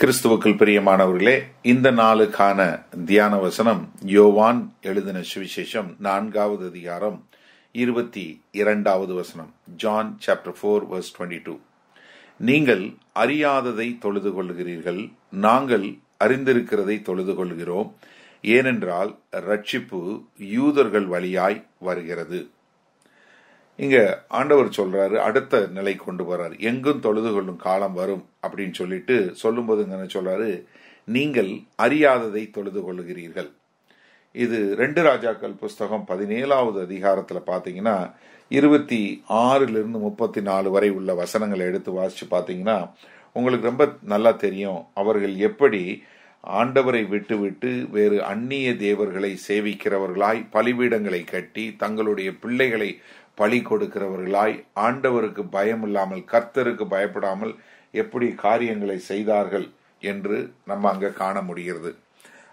கிறிஸ்துவுக்குள் பிரியமானவர்களே இந்த நாளுக்கான தியான வசனம் யோவான் எழுதின சுவிசேஷம் நான்காவது அதிகாரம் இருபத்தி இரண்டாவது வசனம் John chapter four verse twenty two நீங்கள் அறியாததை தொழுது கொள்கிறீர்கள் நாங்கள் அறிந்திருக்கிறதை தொழுது கொள்கிறோம் ஏனென்றால் ரட்சிப்பு யூதர்கள் வழியாய் வருகிறது. இங்க ஆண்டவர் சொல்றாரு அடுத்த நிலை கொண்டு வர்றாரு எங்கும் தொழுது கொள்ளும் காலம் வரும் அப்படின்னு சொல்லிட்டு சொல்லும்போது என்ன சொல்றாரு? நீங்கள் அறியாததை தொழுது கொள்ளுகிறீர்கள். இது ரெண்டு ராஜாக்கள் புஸ்தகம் பதினேழாவது அதிகாரத்துல பாத்தீங்கன்னா இருபத்தி ஆறுல இருந்து முப்பத்தி நாலு வரை உள்ள வசனங்களை எடுத்து வாசிச்சு பாத்தீங்கன்னா உங்களுக்கு ரொம்ப நல்லா தெரியும். அவர்கள் எப்படி ஆண்டவரை விட்டுவிட்டு வேறு அந்நிய தேவர்களை சேவிக்கிறவர்களாய் பலிபீடங்களை கட்டி தங்களுடைய பிள்ளைகளை பழி கொடுக்கிறவர்களாய் ஆண்டவருக்கு பயமில்லாமல் கர்த்தருக்கு பயப்படாமல் எப்படி காரியங்களை செய்தார்கள் என்று நம்ம அங்க காண முடிகிறது.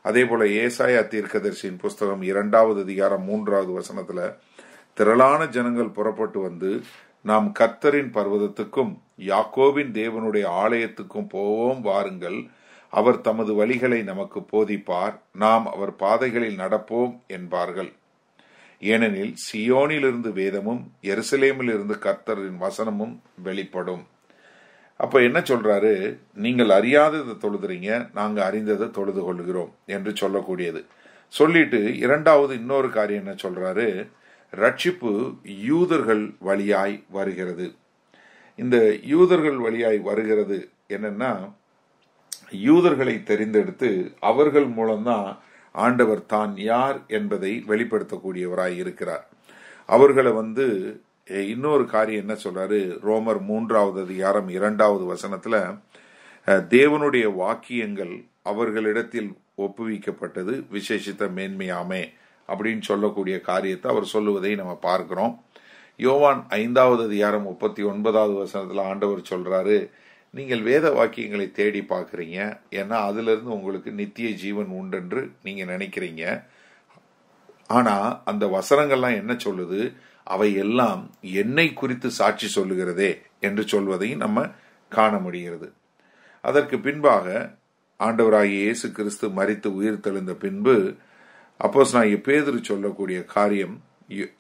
அதே போல ஏசாயா தீர்க்கதர்சியின் புஸ்தகம் இரண்டாவது அதிகாரம் மூன்றாவது வசனத்துல திரளான ஜனங்கள் புறப்பட்டு வந்து நாம் கர்த்தரின் பர்வதத்துக்கும் யாக்கோவின் தேவனுடைய ஆலயத்துக்கும் போவோம் வாருங்கள். அவர் தமது வழிகளை நமக்கு போதிப்பார். நாம் அவர் பாதைகளில் நடப்போம் என்பார்கள். ஏனெனில் சியோனிலிருந்து வேதமும் எருசலேமில் இருந்து கர்த்தரின் வசனமும் வெளிப்படும். அப்ப என்ன சொல்றாரு? நீங்கள் அறியாததை தொழுதுறீங்க நாங்க அறிந்ததை தொழுது கொள்கிறோம் என்று சொல்லக்கூடியது. சொல்லிட்டு இரண்டாவது இன்னொரு காரியம் என்ன சொல்றாரு? ரட்சிப்பு யூதர்கள் வழியாய் வருகிறது. இந்த யூதர்கள் வழியாய் வருகிறது என்னன்னா யூதர்களை தெரிந்தெடுத்து அவர்கள் மூலம்தான் ஆண்டவர் தான் யார் என்பதை வெளிப்படுத்தக்கூடியவராய் இருக்கிறார். அவர்களை வந்து இன்னொரு காரியம் என்ன சொல்றாரு? ரோமர் மூன்றாவது அதிகாரம் இரண்டாவது வசனத்துல தேவனுடைய வாக்கியங்கள் அவர்களிடத்தில் ஒப்புவிக்கப்பட்டது விசேஷித்த மேன்மையாமே அப்படின்னு சொல்லக்கூடிய காரியத்தை அவர் சொல்லுவதை நம்ம பார்க்கிறோம். யோவான் ஐந்தாவது அதிகாரம் முப்பத்தி ஒன்பதாவது வசனத்துல ஆண்டவர் சொல்றாரு நீங்கள் வேத வாக்கியங்களை தேடி பார்க்குறீங்க. ஏன்னா அதிலிருந்து உங்களுக்கு நித்திய ஜீவன் உண்டென்று நீங்கள் நினைக்கிறீங்க. ஆனால் அந்த வசனங்கள்லாம் என்ன சொல்லுது? அவை எல்லாம் என்னை குறித்து சாட்சி சொல்லுகிறதே என்று சொல்வதையும் நம்ம காண முடிகிறது. அதற்கு பின்பாக ஆண்டவராகிய இயேசு கிறிஸ்து மறித்து உயிர் தெழுந்த பின்பு அப்போஸ் நான் பேதிரு சொல்லக்கூடிய காரியம்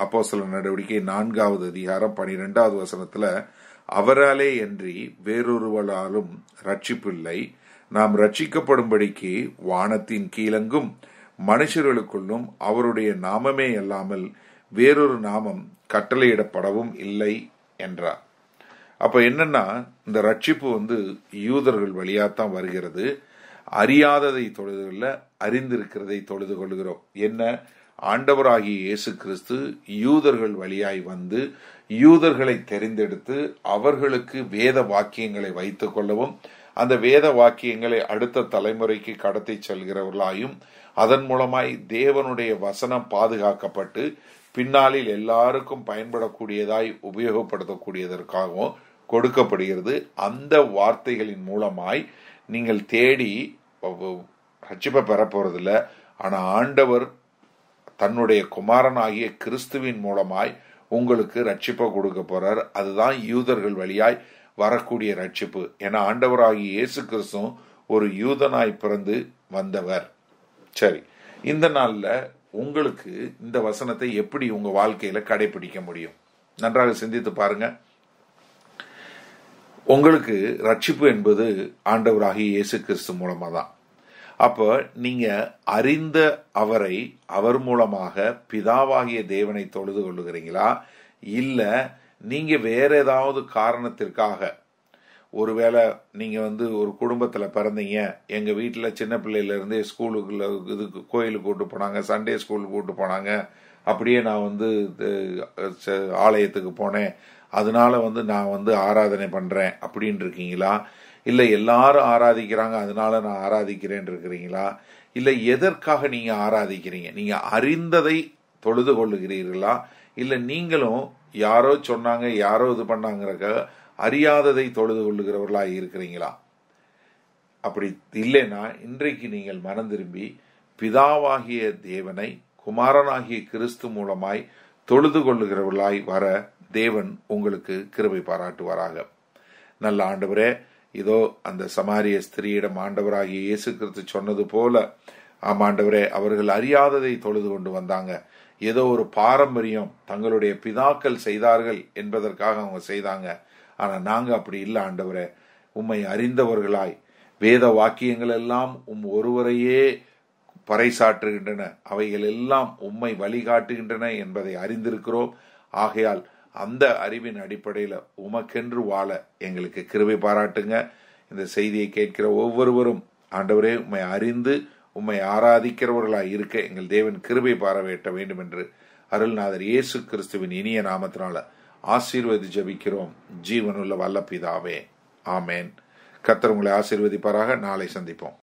அப்போஸ்தல நடவடிக்கை நான்காவது அதிகாரம் பனிரெண்டாவது வசனத்தில் அவராலே அன்றி வேறொருவராலும் ரட்சிப்பில்லை. நாம் ரட்சிக்கப்படும்படிக்கு வானத்தின் கீழங்கும் மனுஷர்களுக்குள்ளும் அவருடைய நாமமே அல்லாமல் வேறொரு நாமம் கட்டளையிடப்படவும் இல்லை என்றார். அப்ப என்னன்னா இந்த ரட்சிப்பு வந்து யூதர்கள் வழியாத்தான் வருகிறது. அறியாததை தொழுது கொள்ள அறிந்திருக்கிறதை தொழுது கொள்கிறோம். என்ன? ஆண்டவராகிய இயேசு கிறிஸ்து யூதர்கள் வழியாய் வந்து யூதர்களை தெரிந்தெடுத்து அவர்களுக்கு வேத வாக்கியங்களை வைத்துக் கொள்ளவும் அந்த வேத வாக்கியங்களை அடுத்த தலைமுறைக்கு கடத்தி செல்கிறவர்களாயும் அதன் மூலமாய் தேவனுடைய வசனம் பாதுகாக்கப்பட்டு பின்னாளில் எல்லாருக்கும் பயன்படக்கூடியதாய் உபயோகப்படுத்தக்கூடியதற்காகவும் கொடுக்கப்படுகிறது. அந்த வார்த்தைகளின் மூலமாய் நீங்கள் தேடி ரட்சிப்பை பெற போறதில்ல ஆனால் ஆண்டவர் தன்னுடைய குமாரனாகிய கிறிஸ்துவின் மூலமாய் உங்களுக்கு ரட்சிப்பை கொடுக்க போறார். அதுதான் யூதர்கள் வழியாய் வரக்கூடிய ரட்சிப்பு ஏன்னா ஆண்டவராகிய இயேசு கிறிஸ்துவும் ஒரு யூதனாய் பிறந்து வந்தவர். சரி இந்த நாளில் உங்களுக்கு இந்த வசனத்தை எப்படி உங்க வாழ்க்கையில கடைபிடிக்க முடியும்? நன்றாக சிந்தித்து பாருங்க. உங்களுக்கு ரட்சிப்பு என்பது ஆண்டவராகிய இயேசு கிறிஸ்து மூலமா தான் அப்போ நீங்க அறிந்த அவரை அவர் மூலமாக பிதாவாகிய தேவனை தொழுது கொள்ளுகிறீங்களா? இல்ல நீங்க வேற ஏதாவது காரணத்திற்காக ஒருவேளை நீங்க வந்து ஒரு குடும்பத்துல பிறந்தீங்க எங்க வீட்டுல சின்ன பிள்ளையில இருந்தே ஸ்கூலுக்குள்ள இதுக்கு கோயிலுக்கு கூட்டு போனாங்க சண்டே ஸ்கூலுக்கு கூட்டு போனாங்க அப்படியே நான் வந்து ஆலயத்துக்கு போனேன் அதனால வந்து நான் வந்து ஆராதனை பண்றேன் அப்படின்னு இருக்கீங்களா இல்லை எல்லாரும் ஆராதிக்கிறாங்க அதனால நான் ஆராதிக்கிறேன் இருக்கிறீங்களா? இல்லை எதற்காக நீங்க ஆராதிக்கிறீங்க? நீங்க அறிந்ததை தொழுது கொள்ளுகிறீர்களா? இல்லை நீங்களும் யாரோ சொன்னாங்க யாரோ இது பண்ணாங்கிறக்க அறியாததை தொழுது கொள்ளுகிறவர்களா இருக்கிறீங்களா? அப்படி இல்லைன்னா இன்றைக்கு நீங்கள் மனம் திரும்பி பிதாவாகிய தேவனை குமாரனாகிய கிறிஸ்து மூலமாய் தொழுது கொள்ளுகிறவர்களாய் வர தேவன் உங்களுக்கு கிருபை பாராட்டுவாராக. நல்ல ஆண்டவரே இதோ அந்த சமாரிய ஸ்திரீயிடம் ஆண்டவராகிய இயேசு கிறிஸ்து சொன்னது போல ஆமாண்டவரே அவர்கள் அறியாததை தொழுது கொண்டு வந்தாங்க. ஏதோ ஒரு பாரம்பரியம் தங்களுடைய பிதாக்கள் செய்தார்கள் என்பதற்காக அவங்க செய்தாங்க. ஆனா நாங்க அப்படி இல்லை ஆண்டவரே. உம்மை அறிந்தவர்களாய். வேத வாக்கியங்கள் எல்லாம் உம் ஒருவரையே பறைசாற்றுகின்றன. அவைகள் எல்லாம் உம்மை வழிகாட்டுகின்றன என்பதை அறிந்திருக்கிறோம். ஆகையால் அந்த அறிவின் அடிப்படையில் உமக்கென்று வாழ எங்களுக்கு கிருபை பாராட்டுங்க. இந்த செய்தியை கேட்கிற ஒவ்வொருவரும் ஆண்டவரே உம்மை அறிந்து உம்மை ஆராதிக்கிறவர்களாய் இருக்க எங்கள் தேவன் கிருபை பாராட்ட வேண்டும் என்று அருள்நாதர் இயேசு கிறிஸ்துவின் இனிய நாமத்தினால ஆசீர்வதி ஜபிக்கிறோம். ஜீவனுள்ள வல்ல பிதாவே ஆமேன். கத்தர் உங்களை ஆசீர்வதிப்பாராக. நாளை சந்திப்போம்.